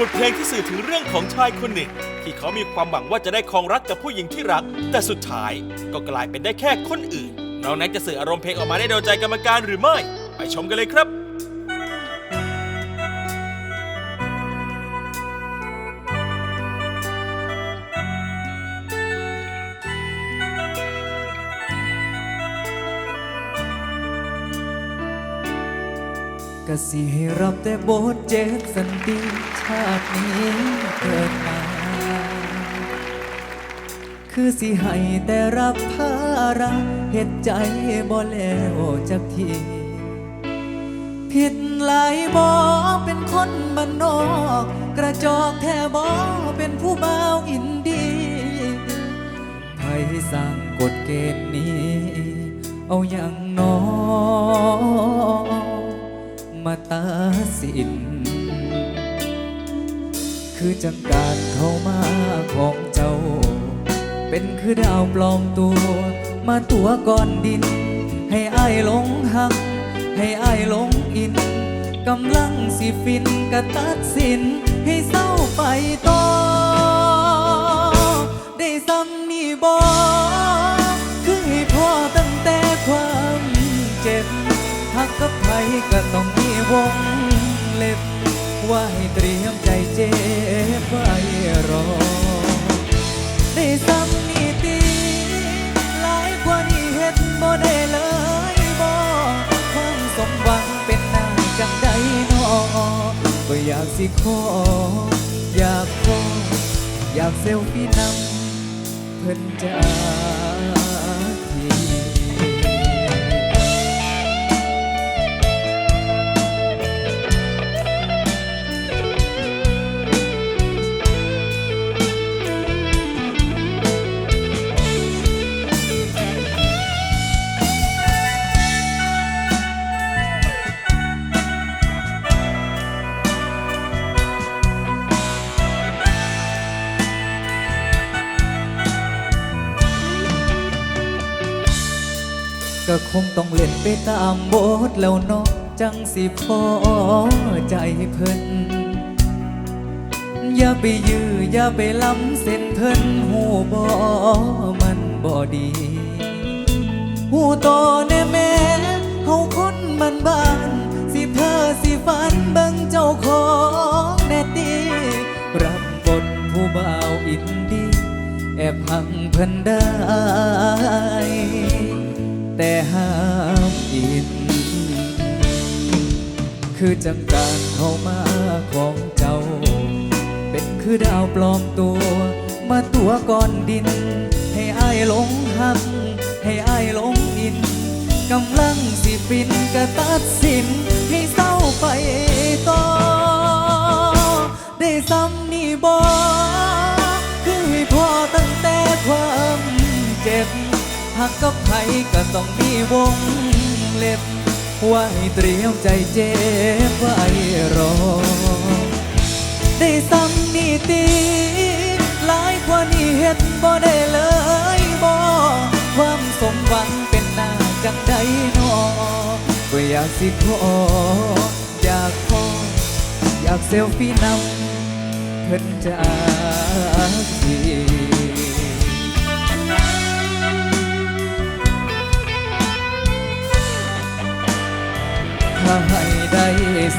บทเพลงที่สื่อถึงเรื่องของชายคนหนึ่ง ที่เขามีความหวังว่าจะได้ครองรักกับผู้หญิงที่รัก แต่สุดท้ายก็กลายเป็นได้แค่คนอื่น น้องแน็กจะสื่ออารมณ์เพลงออกมาได้โดนใจกรรมการหรือไม่ ไปชมกันเลยครับ ก็สิให้รับแต่บทเจ็บสันติชาตินี้เกิดมา คือสิให้แต่รับภาระเหตุใจบ่แล้วจักทีผิดหลายบ่เป็นคนบ้านนอก กระจอกแท้บ่เป็นผู้บ่าวอินดีไทยสร้างกฎเกณฑ์นี้ เอาอย่างน้อ คือจังการเข้ามาของเจ้า เป็นคือดาวปลอมตัว มาตัวก้อนดิน ให้อายหลงหัก ให้อายหลงอินกำลังสิฟินกะตัดสิน ให้เศร้าไปต่อ ได้ซ้ำนี่บอคือให้พ่อตั้งแต่ความเจ็บหักกับใครก็ต้องมีวงเล็บว่าให้เตรียมใจเจ็บ ดบ่ได้เลยบ่ความสมหวังเป็นหน้าจังใดนอก็อยากสิขอ อยากขออยากเซลฟี่นำเพิ่นจา ก็คงต้องเล่นไปตามบทแล้วเนาะจังสิพอใจเพิ่น อย่าไปยื้ออย่าไปล้ำเส้นเพิ่นหูบ่มันบ่ดีหูโตแน่แม่เฮาคนมันบ้าน สิเธอสิฝันเบิ่งเจ้าของแน่ตีรับบทผู้บ่าวอินดี แอบหังเพิ่นได้ คือจังการเข้ามาของเจ้า เป็นคือดาวปลอมตัว มาตัวก้อนดิน ให้อายหลงหัก ให้อายหลงอินกำลังสิฟินกระตัดสิน ให้เศร้าไปต่อ ได้ซ้ำนี่บอคือให้พ่อตั้งแต่ความเจ็บหักกับใครก็ต้องมีวงเล็บ ไว้เตรียมใจเจ็บไว้รอ ได้ซ้ำนี่ตีหลายกว่านี้เฮ็ดบ่ได้เลยบ่ความสมหวังเป็นหน้าจังใดนอก็อยากสิขออยากขออยากเซลฟี่นำเพิ่นจากที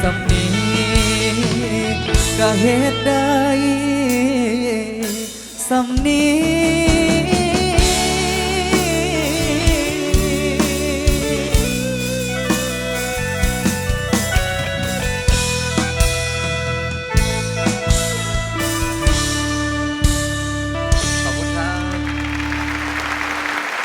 สำนีก็เหตุใดสำนี